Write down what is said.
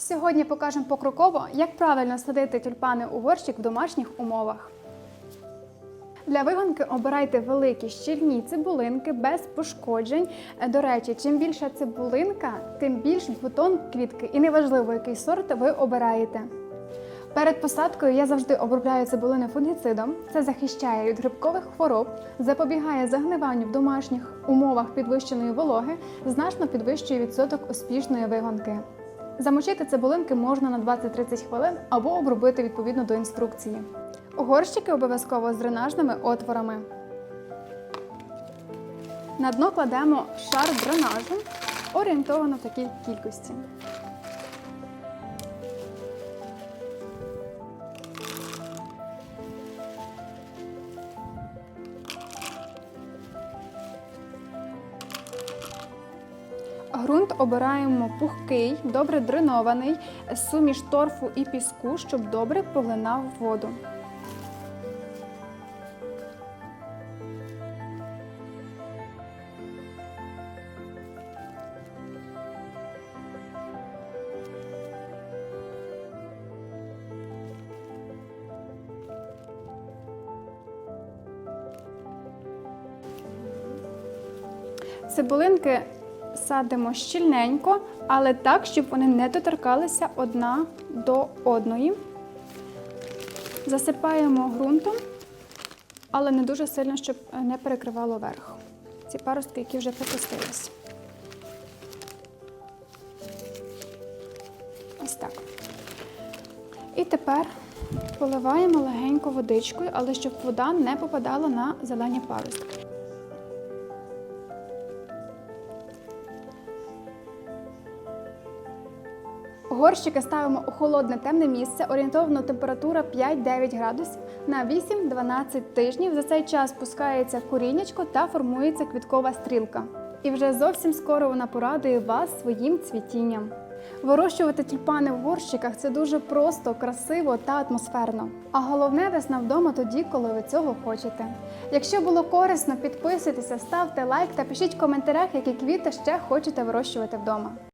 Сьогодні покажемо покроково, як правильно садити тюльпани у горщик в домашніх умовах. Для вигонки обирайте великі щільні цибулинки без пошкоджень. До речі, чим більша цибулинка, тим більш бутон квітки. І неважливо, який сорт ви обираєте. Перед посадкою я завжди обробляю цибулини фунгіцидом. Це захищає від грибкових хвороб, запобігає загниванню в домашніх умовах підвищеної вологи, значно підвищує відсоток успішної вигонки. Замочити цибулинки можна на 20-30 хвилин або обробити відповідно до інструкції. Горщики обов'язково з дренажними отворами. На дно кладемо шар дренажу, орієнтовано в такій кількості. Грунт обираємо пухкий, добре дренований, суміш торфу і піску, щоб добре поглинав воду. Цибулинки садимо щільненько, але так, щоб вони не доторкалися одна до одної. Засипаємо ґрунтом, але не дуже сильно, щоб не перекривало верх. Ці паростки, які вже припустились. Ось так. І тепер поливаємо легенько водичкою, але щоб вода не попадала на зелені паростки. Горщики ставимо у холодне темне місце, орієнтовно температура 5-9 градусів на 8-12 тижнів. За цей час пускається коріннячко та формується квіткова стрілка. І вже зовсім скоро вона порадує вас своїм цвітінням. Вирощувати тюльпани в горщиках це дуже просто, красиво та атмосферно. А головне весна вдома тоді, коли ви цього хочете. Якщо було корисно, підписуйтеся, ставте лайк та пишіть в коментарях, які квіти ще хочете вирощувати вдома.